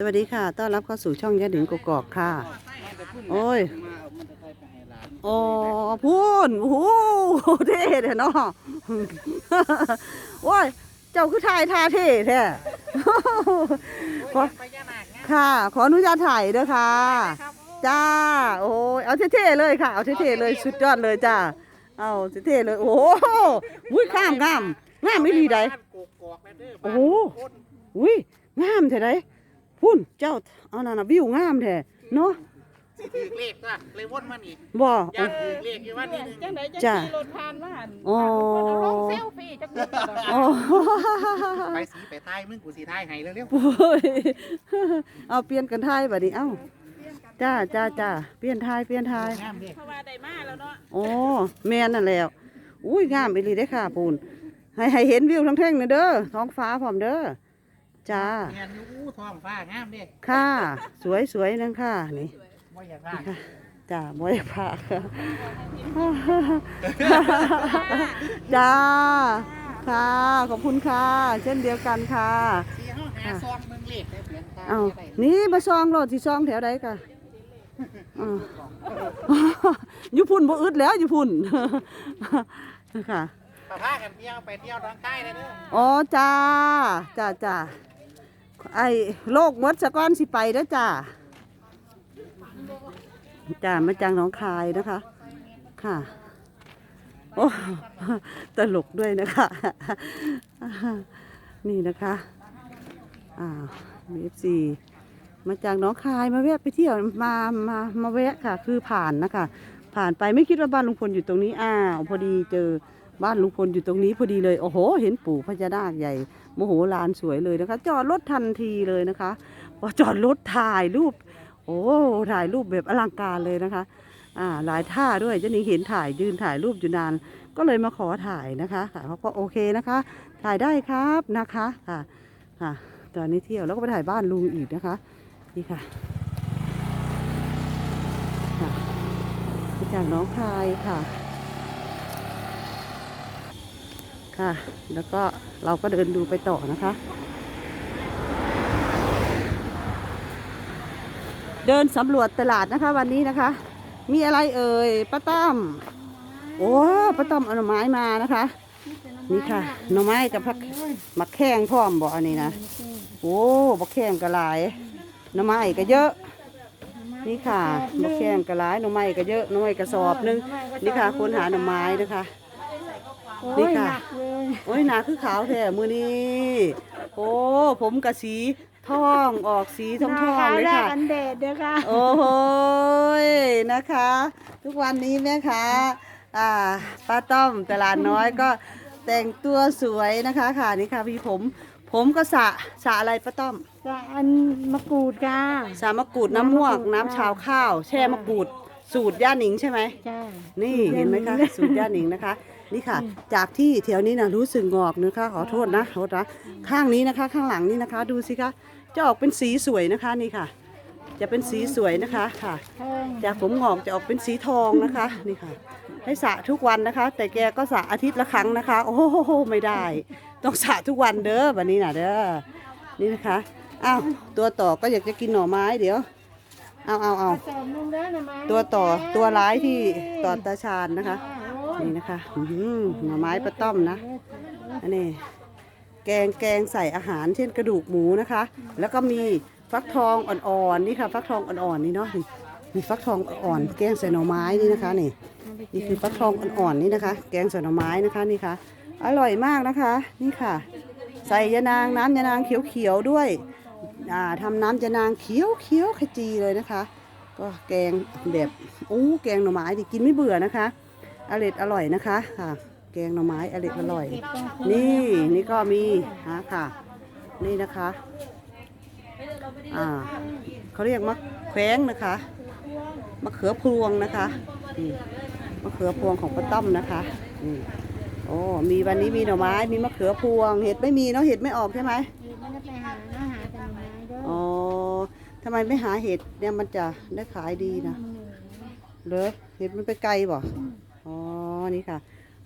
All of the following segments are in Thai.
สวัสดีค่ะ ต้อนรับเข้าสู่ช่องยะหนิงกกอกค่ะ โอ้ย โอ้พูนโอ้โหเท่เถอะเนาะโอ้ย เจ้าคือถ่ายท่าเท่แท้ขอค่ะ ขออนุญาตถ่ายเด้อค่ะ จ้า โอ้ย เอาเท่ๆเลยค่ะ เอาเท่ๆเลยสุดยอดเลยจ้า เอาเท่ๆเลย โอ้โหอุ้ยงามงามงามไม่ดีใดโอ้โหอุ้ยงามแท้ได พุ่นเจ้าเอานั่นน่ะวิวงามแท้เนาะสิถือเลขจ้ะเลยวนมานี่บ่อยากถือเลขอยู่ว่านี่หนึงจังไดจะจ้ะขี่รถผ่านมาหันอ๋อเอาลงเซลฟี่จักนิดก็ได้โอ้ไปสีไปท้ายมึงกูสีท้ายให้เร็วโอ้ยเอาเปลี่ยนกันทายบัดนี้เอ้าจ้าจ้าจ้าเปลี่ยนทายเปลี่ยนทาย ๆงามเด้เพราะว่าได้มาแล้วเนาะโอ้แม่นนั่นแหล้วอุ้ยงามไปเลยได้อค่ะปูนให้ให้เห็นวิวทั้งเท่งนะเด้อท้องฟ้าพร้อมเด้อ จ้าเงียนอยู่อู้ท้องฟ้างามเด้ค่ะ สวยสวยนั่นค่ะนี่บ่อยากว่าจ้าบ่อยพาค่ะจ้าค่ะ ขอบคุณค่ะ เช่นเดียวกันค่ะสีเฮาหาซองมึงเลขได้เปลี่ยนตาเอาได้นี่มาซองโลดที่ซองแถวใดกะอ่าอยู่พุ่นบ่อึดแล้วอยู่พุ่นค่ะปะพากันเที่ยวไปเที่ยวทางใต้เลยเด้อ อ๋อจ้าจ้าจ้า ไอ้โลกมดสะก้อนสิไปแล้วจ้าจ้ามาจากหนองคายนะคะ ค่ะ โอ้ตลกด้วยนะคะ นี่นะคะอ่ามีเอฟซีมาจากหน้องคายมาแวะไปเที่ยวมามามาแวะค่ะ คือผ่านนะคะ ผ่านไปไม่คิดว่าบ้านลุงพลอยู่ตรงนี้อ้าวพอดีเจอ บ้านลุงพลอยู่ตรงนี้พอดีเลย โอ้โห เห็นปู่พญานาคใหญ่โมโหลานสวยเลยนะคะ จอดรถทันทีเลยนะคะพอจอดรถถ่ายรูป โอ้ถ่ายรูปแบบอลังการเลยนะคะ อ่าหลายท่าด้วยเจ้านิงเห็นถ่ายยืนถ่ายรูปอยู่นาน ก็เลยมาขอถ่ายนะคะเขาก็โอเคนะคะ ถ่ายได้ครับนะคะค่ะค่ะตอนนี้เที่ยวแล้วก็ไปถ่ายบ้านลุงอีกนะคะนี่ค่ะค่ะจากน้องคายค่ะ ค่ะ แล้วก็เราก็เดินดูไปต่อนะคะ เดินสำรวจตลาดนะคะ วันนี้นะคะ มีอะไรเอ่ยป้าต้อมโอ้ป้าต้อมเอาหน่อไม้มานะคะ นี่ค่ะหน่อไม้กับผักมักแข้งพร้อมบ่อันนี้นะโอ้บักแข้งก็หลายหน่อไม้ก็เยอะนี่ค่ะบักแข้งก็หลายหน่อไม้ก็เยอะหน่อไม้กระสอบนึงนี่ค่ะคนหาหน่อไม้นะคะ นี่ค่ะโอ้ยหนาคือขาวแท้มือนี้โอ้ผมกะสีทองออกสีทองทองเลยค่ะอันเดดเด้อค่ะ โอ้โหยนะคะ ทุกวันนี้แม่ค้าอ่าป้าต้อมตลาดน้อยก็แต่งตัวสวยนะคะค่ะนี่ค่ะพี่ผม ผมก็สระสระอะไรป้าต้อมจะอันมะกรูดค่ะ สระมะกรูดน้ำมวก น้ำมะกรูดน้ำชาวข้าว แช่มะกรูด สูตรย่าหนิงใช่ไหม จ้านี่เห็นไหมคะสูตรย่าหนิงนะคะ นี่ค่ะ จากที่แถวนี้นะรู้สึกงอกนะคะขอโทษนะขอโทษนะข้างนี้นะคะ ข้างหลังนี่นะคะ ดูสิคะจะออกเป็นสีสวยนะคะนี่ค่ะ จะเป็นสีสวยนะคะค่ะแห้งจากผมงอกจะออกเป็นสีทองนะคะนี่ค่ะ ให้สระทุกวันนะคะ แต่แกก็สระอาทิตย์ละครั้งนะคะ โอ้โหไม่ได้ ต้องสระทุกวันเด้อวันนี้นะเด้อนี่นะคะอ้าวตัวต่อก็อยากจะกินหน่อไม้เดี๋ยวเอาเอาเอาผสมลงได้หน่อไม้ตัวต่อตัวร้ายที่ต่อตาชาญนะคะโอ้ย นี่นะคะหือหน่อไม้ปลาต้อมนะอันนี้แกงแกงใส่อาหารเช่นกระดูกหมูนะคะ แล้วก็มีฟักทองอ่อนๆนี่ค่ะฟักทองอ่อนๆนี่เนาะมีฟักทองอ่อนแกงใส่หน่อไม้นี่นะคะนี่นี่คือฟักทองอ่อนๆนี่นะคะ แกงใส่หน่อไม้นะคะนี่ค่ะ อร่อยมากนะคะ นี่ค่ะ ใส่ยานางน้ำยานางเขียวๆด้วยอ่าทำน้ำยานางเขียวเขียวๆขจีเลยนะคะ ก็แกงแบบอู้แกงหน่อไม้ดิกินไม่เบื่อนะคะ อร่อยอร่อยนะคะค่ะ แกงหน่อไม้อร่อยอร่อย นี่นี่ก็มีฮะค่ะ นี่นะคะ อ่าเขาเรียกมะแขวงนะคะมะเขือพวงนะคะนี่มะเขือพวงของป้าต้อมนะคะนี่โอ้มีวันนี้มีหน่อไม้มีมะเขือพวง เห็ดไม่มีเนาะเห็ดไม่ออกใช่ไหมมันจะไปหาเนื้อหาแต่หน่อไม้เด้ออ๋อทำไมไม่หาเห็ดเนี่ยมันจะได้ขายดีนะเลยเห็ดมันไปไกลบ่อ๋อ นี่ค่ะ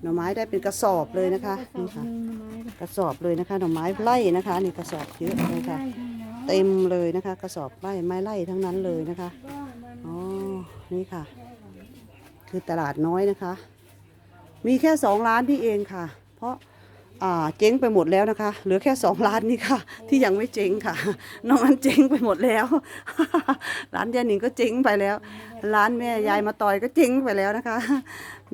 หน่อไม้ได้เป็นกระสอบเลยนะคะนี่ค่ะหน่อไม้กระสอบเลยนะคะหน่อไม้ไล่นะคะนี่กระสอบเยอะเลยค่ะได้พี่น้องเต็มเลยนะคะ กระสอบไม้ไม้ไล่ทั้งนั้นเลยนะคะอ๋อนี่ค่ะ คือตลาดน้อยนะคะ มีแค่สองร้านที่เองค่ะ เพราะอ่า เจ๊งไปหมดแล้วนะคะ เหลือแค่สองร้านนี้ค่ะ ที่ยังไม่เจ๊งค่ะนอกนั้นเจ๊งไปหมดแล้ว ร้านยายหนิงก็เจ๊งไปแล้ว ร้านแม่ยายมาต่อยก็เจ๊งไปแล้วนะคะ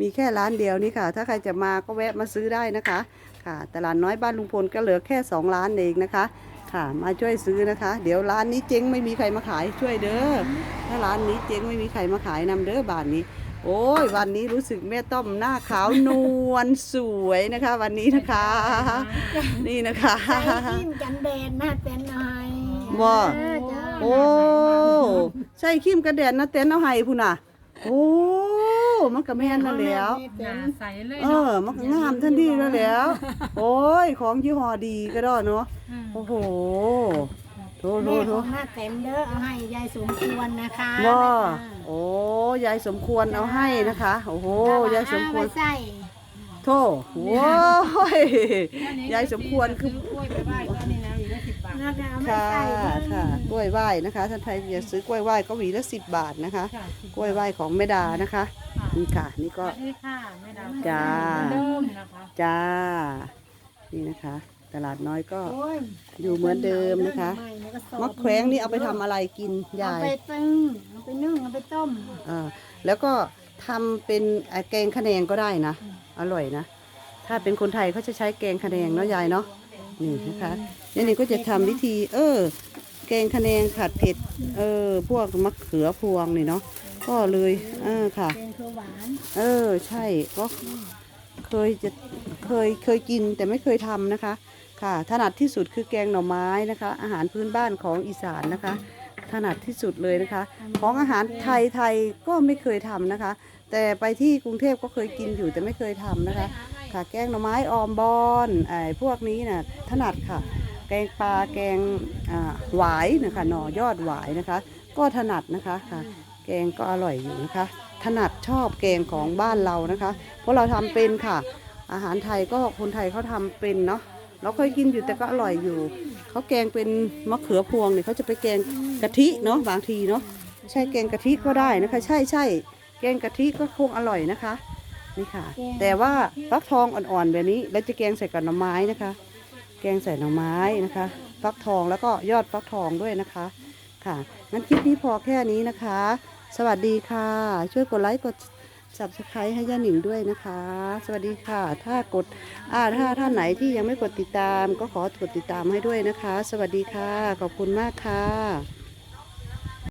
มีแค่ร้านเดียวนี่ค่ะ ถ้าใครจะมาก็แวะมาซื้อได้นะคะค่ะตลาดน้อยบ้านลุงพลก็เหลือแค่สองร้านเองนะคะค่ะมาช่วยซื้อนะคะ เดี๋ยวร้านนี้เจ๊งไม่มีใครมาขายช่วยเด้อถ้าร้านนี้เจ๊งไม่มีใครมาขายนำเด้อบานนี้ โอ้ยวันนี้รู้สึกแม่ต้อมหน้าขาวนวลสวยนะคะ วันนี้นะคะ นี่นะคะใส่ขิมกันแดดนะเป็นหน่อยบ่เออจ้าโอ้ใช่ครีมกันแดดนะเต้นเอาให้พุ่นน่ะ โอ้มันก็แม่นนั่นแหล้ว หน้าใสเลยเอเนาะอ มันก็งามทันทีแล้วแหล้ว โอ้ย ของยี่ห้อดีก็ได้เนาะ อืมโอ้โห โถโถแม่โถของหน้าเต็มเด้อเอาให้ยายสมควรนะคะบ่โอ้ยายสมควรเอาให้นะคะ โอ้โหยายสมควรเอาไใส่โธ่โอ้ยยายสมควรคือ กล้วยไปไหว้ก็นี่นะอยู่ได้สิบบาทนะคะเอาไม่ค่ะใส่เด้อค่ะกล้วยไหว้นะคะท่านใครอยากซื้อกล้วยไหว้ก็หวีละสิบบาทนะคะ ค่ะกล้วยไหว้ของแม่ดานะคะนี่ค่ะ นี่สก็วัสดีค่ะแม่ดาวจ้า เริ่มนะคะ จ้า นี่นะคะ ตลาดน้อยก็โอ้ยอยู่เหมือนเดิมนะคะใหม่แล้วก็สอบมะแขวงนี่เอาไปทำอะไรกินเอายายไปตึงเอาไปนึ่งเอาไปต้มอ่าแล้วก็ทำเป็นเอ่อแกงขะแนงก็ได้นะอร่อยนะถ้าเป็นคนไทยเขาจะใช้แกงขะแนงเนาะยายเนาะนี่นะคะนี่นี่ก็จะทำวิธี เออ แกงขะแนงผัดเผ็ดเออ พวกมะเขือพวงนี่เนาะก็เลยเออค่ะเป็นคือหวานเออใช่ก็เคยจะเคยเคยกินแต่ไม่เคยทำนะคะ ค่ะถนัดที่สุดคือแกงหน่อไม้นะคะ อาหารพื้นบ้านของอีสานนะคะถนัดที่สุดเลยนะคะ ของอาหารไทยไทยก็ไม่เคยทำนะคะ แต่ไปที่กรุงเทพก็เคยกินอยู่แต่ไม่เคยทำนะคะ ค่ะแกงหน่อไม้ออมบอนไอ้พวกนี้นะถนัดค่ะ แกงปลาแกงหวายนะคะหน่อยอดหวายนะคะ ก็ถนัดนะคะค่ะ แกงก็อร่อยอยู่นะคะ ถนัดชอบแกงของบ้านเรานะคะ เพราะเราทำเป็นค่ะ อาหารไทยก็คนไทยเขาทำเป็นเนาะ เราเคยกินอยู่แต่ก็อร่อยอยู่ เขาแกงเป็นมะเขือพวงเนี่ยเขาจะไปแกงกะทิเนาะบางทีเนาะใช่แกงกะทิก็ได้นะคะ ใช่ใช่แกงกะทิก็คงอร่อยนะคะนี่ค่ะ แต่ว่าฟักทองอ่อนๆแบบนี้แล้วจะแกงใส่กับหน่อไม้นะคะ แกงใส่หน่อไม้นะคะ ฟักทองแล้วก็ยอดฟักทองด้วยนะคะค่ะงั้นคลิปนี้พอแค่นี้นะคะ สวัสดีค่ะ ช่วยกดไลค์กด s u b สไ r i b e ให้ย่าหนิงด้วยนะคะ สวัสดีค่ะ ถ้ากดอ่าถ้าท่านไหนที่ยังไม่กดติดตาม ก็ขอกดติดตามให้ด้วยนะคะ สวัสดีค่ะ ขอบคุณมากค่ะ